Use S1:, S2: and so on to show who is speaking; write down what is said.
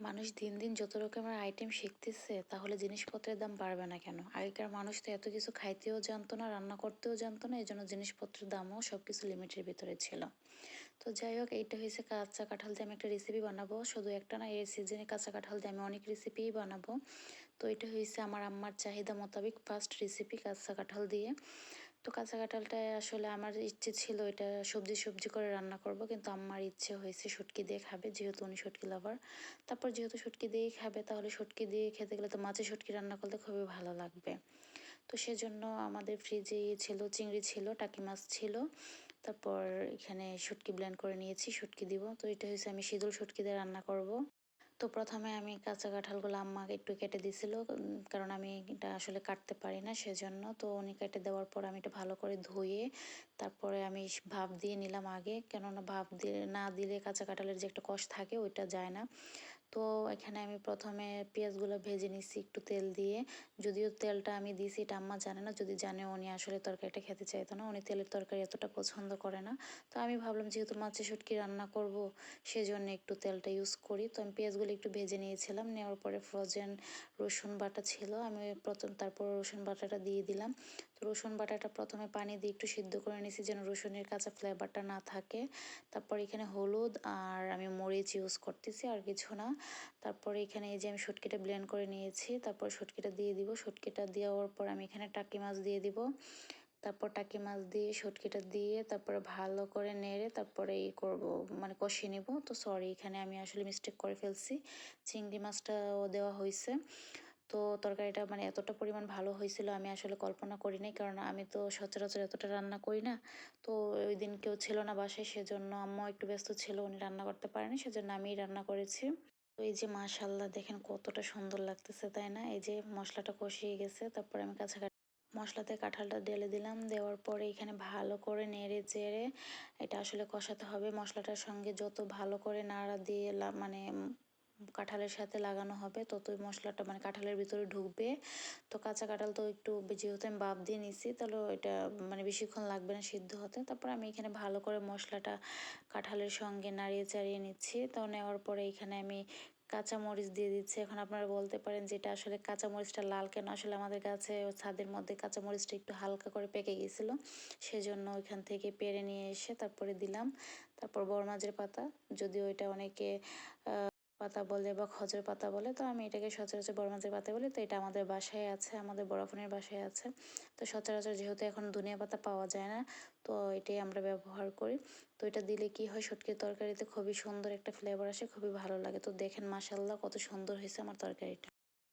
S1: মানুষ দিন দিন যত রকমের আইটেম শিখতেছে, তাহলে জিনিসপত্রের দাম বাড়বে না কেন? আগেকার মানুষ তো এত কিছু খাইতেও জানতো না, রান্না করতেও জানতো না এই জন্য জিনিসপত্রের দামও সব কিছু লিমিটের ভিতরে ছিল। তো যাই হোক, এইটা হয়েছে কাঁচা কাঁঠাল দিয়ে আমি একটা রেসিপি বানাবো। শুধু একটা না, এই সিজনে কাঁচা কাঁঠাল দিয়ে আমি অনেক রেসিপিই বানাবো। তো এটা হয়েছে আমার আম্মার চাহিদা মোতাবেক ফার্স্ট রেসিপি কাঁচা কাঁঠাল দিয়ে। তো কাঁচা কাঁঠালটায় আসলে আমার ইচ্ছে ছিল এটা সবজি সবজি করে রান্না করব, কিন্তু আমার ইচ্ছে হয়েছে শুটকি দিয়ে খাবে, যেহেতু উনি শুটকি লাভার তারপর যেহেতু শুটকি দিয়েই খাবে, তাহলে শুটকি দিয়ে খেতে গেলে তো মাছের শুটকি রান্না করলে খুবই ভালো লাগবে। তো সেজন্য আমাদের ফ্রিজে ছিল, চিংড়ি ছিল, টাকি মাছ ছিল। তারপর এখানে শুটকি ব্ল্যান্ড করে নিয়েছি, শুটকি দিব। তো এটা হচ্ছে আমি শীতল শুটকি দিয়ে রান্না করব। তো প্রথমে আমি কাঁচা কাঁঠালগুলো আম্মাকে একটু কেটে দিছিল কারণ আমি এটা আসলে কাটতে পারি না সেজন্য। তো উনি কেটে দেওয়ার পর আমি এটা ভালো করে ধুয়ে তারপরে আমি ভাপ দিয়ে নিলাম আগে। কেননা ভাপ দিয়ে, না দিলে কাঁচা কাঁঠালের যে একটা কষ থাকে ওইটা যায় না। তো এখানে আমি প্রথমে পেঁয়াজগুলো ভেজে নিচ্ছি একটু তেল দিয়ে। যদিও তেলটা আমি দিয়েছি, এটা আম্মা জানে না। যদি জানে উনি আসলে তরকারিটা খেতে চাইতো না, উনি তেলের তরকারি এতটা পছন্দ করে না। তো আমি ভাবলাম, যেহেতু মাছের শুটকি রান্না করব, সেজন্য একটু তেলটা ইউজ করি। তো আমি পেঁয়াজগুলো একটু ভেজে নিয়েছিলাম। নেওয়ার পরে ফ্রোজেন রসুন বাটা ছিল। আমি প্রথম তারপর রসুন বাটাটা দিয়ে দিলাম। তো রসুন বাটাটা প্রথমে পানি দিয়ে একটু সিদ্ধ করে নিয়েছি যেন রসুনের কাঁচা ফ্লেভারটা না থাকে। তারপর এখানে হলুদ আর আমি মরিচ ইউজ করতেছি আর কিছু না। তারপরে এখানে এই যে আমি শুটকিটা ব্লেন্ড করে নিয়েছি, তারপর শুটকিটা দিয়ে দিব। শুটকিটা দেওয়ার পর আমি এখানে টাকি মাছ দিয়ে দিব। তারপর টাকি মাছ দিয়ে, শুটকিটা দিয়ে, তারপরে ভালো করে নেড়ে তারপরে ই করব মানে কষিয়ে নেব। তো সরি এখানে আমি আসলে মিস্টেক করে ফেলছি। চিংড়ি মাছটাও দেওয়া হয়েছে তো তরকারিটা মানে এতটা পরিমাণ ভালো হয়েছিল আমি আসলে কল্পনা করি নাই, কারণ আমি তো সচরাচর এতটা রান্না করি না। তো ওই দিন কেউ ছিল না বাসায়, সেজন্য আম্মা একটু ব্যস্ত ছিল, উনি রান্না করতে পারেনি, সেজন্য আমিই রান্না করেছি। তো এই যে মাশাল্লাহ দেখেন কতটা সুন্দর লাগতেছে, তাই না? এই যে মশলাটা কষিয়ে গেছে, তারপরে আমি কাছাকাছি মশলাতে কাঁঠালটা ঢেলে দিলাম। দেওয়ার পরে এখানে ভালো করে নেড়ে চেড়ে এটা আসলে কষাতে হবে। মশলাটার সঙ্গে যত ভালো করে নাড়া দিয়ে মানে কাঁঠালের সাথে লাগানো হবে ততই মশলাটা মানে কাঁঠালের ভিতরে ঢুকবে। তো কাঁচা কাঁঠাল তো একটু যেহেতু আমি বাপ দিয়ে নিছি, তাহলে এটা মানে বেশিক্ষণ লাগবে না সিদ্ধ হতে। তারপর আমি এখানে ভালো করে মশলাটা কাঁঠালের সঙ্গে নাড়িয়ে চাড়িয়ে নিচ্ছি। তো নেওয়ার পরে এখানে আমি কাঁচামরিচ দিয়ে দিচ্ছি। এখন আপনারা বলতে পারেন যে এটা আসলে কাঁচামরিচটা লাল কেন? আসলে আমাদের কাছে ছাদের মধ্যে কাঁচামরিচটা একটু হালকা করে পেকে গিয়েছিল সেজন্য ওইখান থেকে পেরে নিয়ে এসে তারপরে দিলাম। তারপর বরমাজের পাতা, যদিও এটা অনেকে পাতা বলে বা খজর পাতা বলে, তো আমি এটাকে সচরাচর বড় মাছের পাতা বলি, তো এটা আমাদের বাসায় আছে, আমাদের বড়াফোনের বাসায় আছে। তো সচরাচর যেহেতু এখন ধনিয়া পাতা পাওয়া যায় না, তো এটাই আমরা ব্যবহার করি। তো এটা দিলে কি হয়, শুটকির তরকারিতে খুবই সুন্দর একটা ফ্লেভার আসে, খুবই ভালো লাগে। তো দেখেন মাসাল্লাহ কত সুন্দর হয়েছে আমার তরকারিটা।